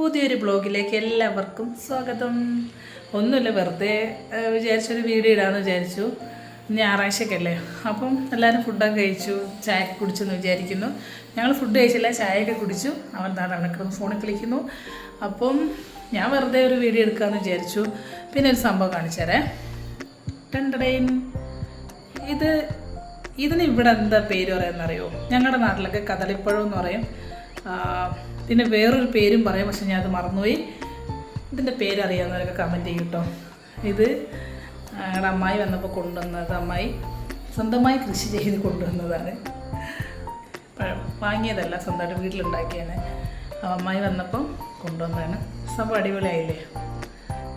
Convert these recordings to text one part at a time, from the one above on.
പുതിയൊരു ബ്ലോഗിലേക്ക് എല്ലാവർക്കും സ്വാഗതം. ഒന്നുമില്ല വെറുതെ വിചാരിച്ചൊരു വീഡിയോ ഇടാമെന്ന് വിചാരിച്ചു. ഞായറാഴ്ചക്കല്ലേ. അപ്പം എല്ലാവരും ഫുഡൊക്കെ കഴിച്ചു ചായ കുടിച്ചെന്ന് വിചാരിക്കുന്നു. ഞങ്ങൾ ഫുഡ് കഴിച്ചില്ല ചായയൊക്കെ കുടിച്ചു. അവൻ താഴെ നടക്കുന്നു ഫോണിൽ കളിക്കുന്നു. അപ്പം ഞാൻ വെറുതെ ഒരു വീഡിയോ എടുക്കാമെന്ന് വിചാരിച്ചു. പിന്നെ ഒരു സംഭവം കാണിച്ചേരേ ടണ്ടടേൻ ഇത് ഇതിന് ഇവിടെ എന്താ പേര് പറയുന്നറിയോ? ഞങ്ങളുടെ നാട്ടിലൊക്കെ കദളിപ്പഴം എന്ന് പറയും. പിന്നെ വേറൊരു പേരും പറയാം പക്ഷെ ഞാൻ അത് മറന്നുപോയി. ഇതിന്റെ പേരറിയാവുന്നവരൊക്കെ കമന്റ് ചെയ്യും കേട്ടോ ഇത് ഞങ്ങളുടെ അമ്മായി വന്നപ്പോൾ കൊണ്ടുവന്നത് അമ്മായി. സ്വന്തമായി കൃഷി ചെയ്ത് കൊണ്ടുവന്നതാണ്. വാങ്ങിയതല്ല സ്വന്തമായിട്ട് വീട്ടിലുണ്ടാക്കിയാണ്. അമ്മായി വന്നപ്പം കൊണ്ടുവന്നതാണ്. സംഭവം അടിപൊളിയായില്ലേ?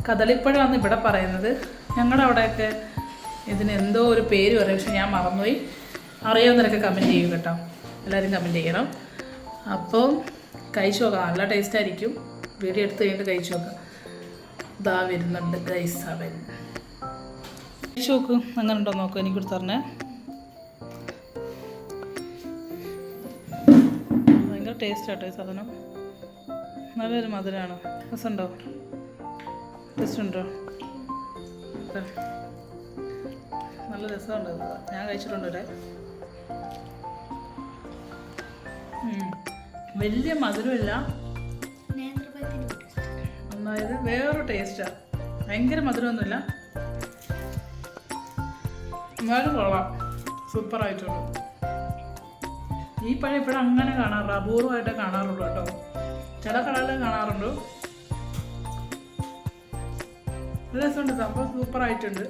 കദളിപ്പഴമാണ് ഇവിടെ പറയുന്നത്. ഞങ്ങളുടെ അവിടെയൊക്കെ ഇതിന് എന്തോ ഒരു പേര് പറയും പക്ഷെ ഞാൻ മറന്നുപോയി. അറിയാവുന്നവരൊക്കെ കമന്റ് ചെയ്യും കേട്ടോ. എല്ലാവരും കമന്റ് ചെയ്യണം. അപ്പോൾ കഴിച്ചു നോക്കാം നല്ല ടേസ്റ്റ് ആയിരിക്കും. വീഡിയോ എടുത്ത് കഴിഞ്ഞിട്ട് കഴിച്ചു നോക്കാം ഇതാ വരുന്നുണ്ട് ഗൈസ് അവൻ. കഴിച്ചു നോക്ക്. അങ്ങനെ ഉണ്ടോ നോക്കൂ. എനിക്ക് പറഞ്ഞേ ഭയങ്കര ടേസ്റ്റ് ആട്ടോ ഈ സാധനം. നല്ലൊരു മധുരമാണ് രസമുണ്ടോ? ഉണ്ടോ നല്ല രസമുണ്ട്. ഞാൻ കഴിച്ചിട്ടുണ്ട് ഇവിടെ. വലിയ മധുരമില്ല. അതായത് വേറൊരു ടേസ്റ്റാണ് ഭയങ്കര മധുരമൊന്നുമില്ല. എന്നാലും കൊള്ളാം. സൂപ്പറായിട്ടുണ്ട് ഈ പഴം ഇപ്പോഴും അങ്ങനെ കാണാറുണ്ട് അപൂർവമായിട്ടേ കാണാറുള്ളൂ കേട്ടോ. ചില കടകളിൽ കാണാറുണ്ട്. രസമുണ്ട്. സംഭവം സൂപ്പറായിട്ടുണ്ട്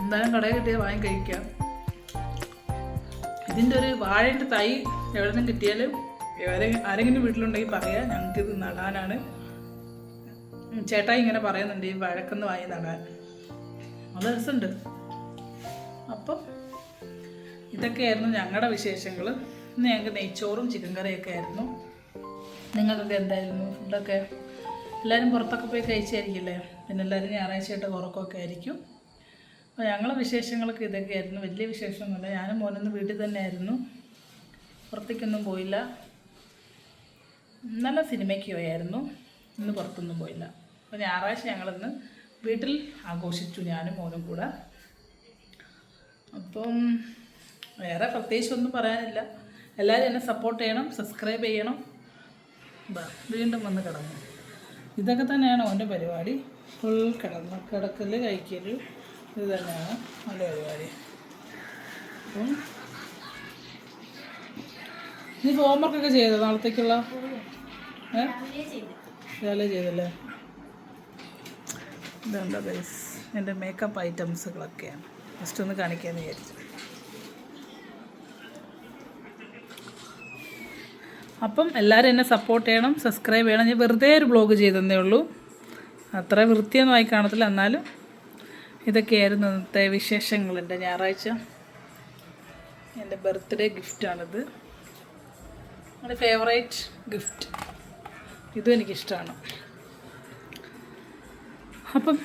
എന്തായാലും കടയിൽ കിട്ടിയത് വാങ്ങി കഴിക്കാം. ഇതിന്റെ ഒരു വാഴേന്റെ തൈ എവിടെ നിന്ന് കിട്ടിയാലും ആരെങ്കിലും വീട്ടിലുണ്ടെങ്കിൽ പറയാം ഞങ്ങൾക്ക് ഇത് നടാനാണ് ചേട്ടാ ഇങ്ങനെ പറയുന്നുണ്ട് ഈ വഴക്കെന്ന് വാങ്ങി നടാൻ. നല്ല രസമുണ്ട്. അപ്പം ഇതൊക്കെയായിരുന്നു ഞങ്ങളുടെ വിശേഷങ്ങൾ ഇന്ന് ഞങ്ങൾക്ക് നെയ്ച്ചോറും ചിക്കൻ കറിയൊക്കെ ആയിരുന്നു. നിങ്ങൾക്കൊക്കെ എന്തായിരുന്നു ഫുഡൊക്കെ എല്ലാവരും പുറത്തൊക്കെ പോയി കഴിച്ചായിരിക്കില്ലേ പിന്നെ എല്ലാവരും ഞായറാഴ്ചയായിട്ട് ഉറക്കമൊക്കെ ആയിരിക്കും. അപ്പോൾ ഞങ്ങളെ വിശേഷങ്ങളൊക്കെ ഇതൊക്കെയായിരുന്നു. വലിയ വിശേഷമൊന്നുമില്ല. ഞാനും മോനൊന്ന് വീട്ടിൽ തന്നെ ആയിരുന്നു പുറത്തേക്കൊന്നും പോയില്ല. നല്ല സിനിമയ്ക്ക് പോയായിരുന്നു. ഇന്ന് പുറത്തൊന്നും പോയില്ല. അപ്പോൾ ഞായറാഴ്ച ഞങ്ങളിന്ന് വീട്ടിൽ ആഘോഷിച്ചു. ഞാനും മോനും കൂടെ. അപ്പം വേറെ പ്രത്യേകിച്ച് ഒന്നും പറയാനില്ല. എല്ലാവരും എന്നെ സപ്പോർട്ട് ചെയ്യണം സബ്സ്ക്രൈബ് ചെയ്യണം. വീണ്ടും വന്ന് കിടന്നു. ഇതൊക്കെ തന്നെയാണ് ഓന്റെ പരിപാടി. ഫുൾ കിടന്ന് കിടക്കൽ കഴിക്കൽ ഇത് തന്നെയാണ് നല്ല പരിപാടി. അപ്പം നീ ഹോംവർക്കൊക്കെ ചെയ്തോ നാളത്തേക്കുള്ള? ഏ? ചെയ്തല്ലേ? ഇതുണ്ട് ഗൈസ് എന്റെ മേക്കപ്പ് ഐറ്റംസുകളൊക്കെയാണ് ജസ്റ്റ് ഒന്ന് കാണിക്കാമെന്ന് വിചാരിച്ചു. അപ്പം എല്ലാവരും എന്നെ സപ്പോർട്ട് ചെയ്യണം സബ്സ്ക്രൈബ് ചെയ്യണം. ഞാൻ വെറുതെ ഒരു ബ്ലോഗ് ചെയ്തതന്നേ ഉള്ളൂ. അത്ര വൃത്തിയൊന്നും ആയി കാണത്തില്ല. എന്നാലും ഇതൊക്കെയായിരുന്നു ഇന്നത്തെ വിശേഷങ്ങൾ. എന്റെ ഞായറാഴ്ച എന്റെ ബർത്ത്ഡേ ഗിഫ്റ്റാണിത് എന്റെ ഫേവറേറ്റ് ഗിഫ്റ്റ് ഇതും എനിക്കിഷ്ടമാണ്. അപ്പം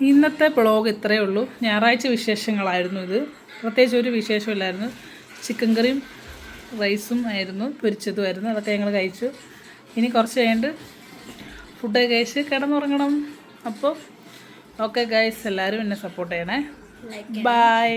ഇന്നത്തെ ബ്ലോഗ് ഇത്രയേ ഉള്ളൂ. ഞായറാഴ്ച വിശേഷങ്ങളായിരുന്നു ഇത്. പ്രത്യേകിച്ച് ഒരു വിശേഷമില്ലായിരുന്നു ചിക്കൻ കറിയും റൈസും ആയിരുന്നു പൊരിച്ചതുമായിരുന്നു അതൊക്കെ ഞങ്ങൾ കഴിച്ചു. ഇനി കുറച്ച് കഴിഞ്ഞിട്ട് ഫുഡൊക്കെ കഴിച്ച് കിടന്നുറങ്ങണം. അപ്പോൾ ഓക്കെ ഗൈസ് എല്ലാവരും എന്നെ സപ്പോർട്ട് ചെയ്യണേ. ബൈ